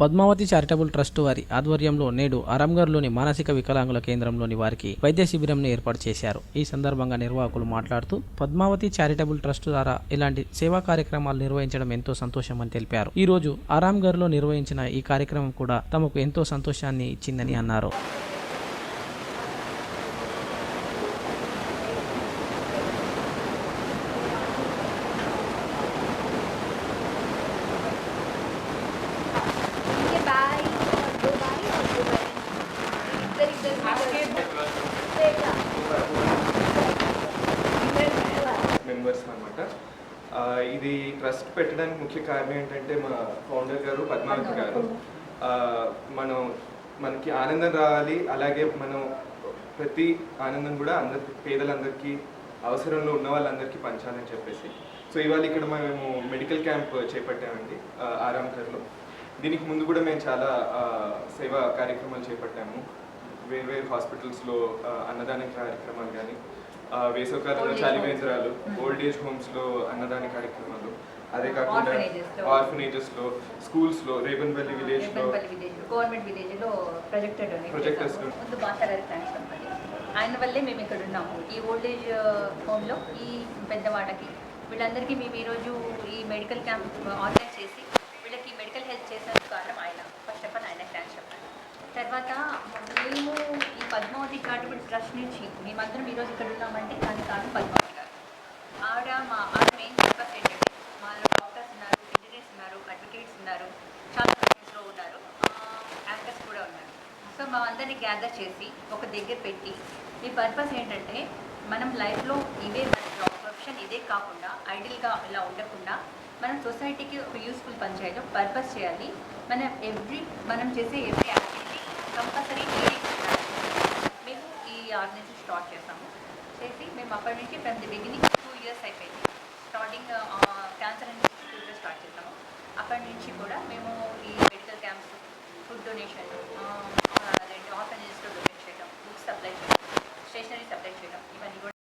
Padmavati charitable trust వారి ఆధ్వర్యంలో నేడు ఆరాంగర్లోని మానసిక వికలాంగుల కేంద్రంలోని వారికి వైద్య శిబిరంను ఏర్పాటు చేశారు. ఈ సందర్భంగా నిర్వాహకులు మాట్లాడుతూ పద్మావతి చారిటబుల్ ట్రస్ట్ ద్వారా ఇలాంటి సేవా కార్యక్రమాలు నిర్వహించడం ఎంతో సంతోషమని తెలిపారు. ఈ రోజు ఆరాంగర్లో నిర్వహించిన ఈ కార్యక్రమం కూడా తమకు ఎంతో సంతోషాన్ని ఇచ్చిందని అన్నారు. అనమాట ఇది ట్రస్ట్ పెట్టడానికి ముఖ్య కారణం ఏంటంటే మా ఫౌండర్ గారు పద్మావతి గారు. ఆ, మనం మనకి ఆనందం రావాలి అలాగే మనం ప్రతి ఆనందం కూడా అందరికి పేదలందరికీ అవసరంలో ఉన్న వాళ్ళందరికీ పంచాలని చెప్పేసి. సో ఇవాళ ఇక్కడ మేము మెడికల్ క్యాంప్ చేపట్టామండి ఆరాంకర్లో దీనికి ముందు కూడా మేము చాలా సేవా కార్యక్రమాలు చేపట్టాము. వేర్వేరు హాస్పిటల్స్లో ఆ, అన్నదాన కార్యక్రమాలు కానీ వేసవకాలంలో homes. ఓల్డ్ ఏజ్ హోమ్స్లో అన్నదాన కార్యక్రమాలు అదే కాకుండా Orphanages. లో. స్కూల్స్లో రేబన్పల్లి విలేజ్లో రేపన్పల్లి విలేజ్ గవర్నమెంట్ విలేజ్లో ప్రొజెక్టర్లో. ముందు మాట్లాడారు థ్యాంక్స్ ఆయన వల్లే మేము ఇక్కడ ఉన్నాము. ఈ ఓల్డ్ ఏజ్ హోమ్లో ఈ పెద్దవాళ్ళకి వీళ్ళందరికీ మేము ఈరోజు ఈ మెడికల్ క్యాంప్ ఆర్గనైజ్ చేసి వీళ్ళకి మెడికల్ హెల్ప్ చేసినందుకు కారణం ఆయన. ఫస్ట్ ఆఫ్ ఆల్ ఆయన థ్యాంక్స్ తర్వాత ఈ పద్మావతి చారిటబుల్ ట్రస్ట్ నుంచి మేమందరం ఈరోజు ఇక్కడ ఉన్నామంటే దాని కారణం పద్మావతి గారు ఆవిడ మా ఆవిడ మెయిన్ పర్పస్ ఏంటంటే మాలో డాక్టర్స్ ఉన్నారు ఇంజనీర్స్ ఉన్నారు అడ్వకేట్స్ ఉన్నారు చాలా ప్రొఫెషన్స్లో ఉన్నారు యాంకర్స్ కూడా ఉన్నారు. సో మా అందరినీ గ్యాదర్ చేసి ఒక దగ్గర పెట్టి ఈ పర్పస్ ఏంటంటే మనం లైఫ్లో ఇవే మన జాబ్ ప్రొఫెషన్ ఇదే కాకుండా ఐడియల్గా ఇలా ఉండకుండా మనం సొసైటీకి ఒక యూస్ఫుల్ పని చేయడం పర్పస్ చేయాలి. మనం ఎవ్రీ మనం చేసే every activity compulsory organisation start చేసాము చేసి మేము అప్పటి నుంచి from the beginning two years అయిపోయింది. స్టార్టింగ్ క్యాన్సర్ ఇన్స్టిట్యూట్లో స్టార్ట్ చేసాము అప్పటి నుంచి కూడా మేము ఈ మెడికల్ క్యాంప్స్ ఫుడ్ డొనేషన్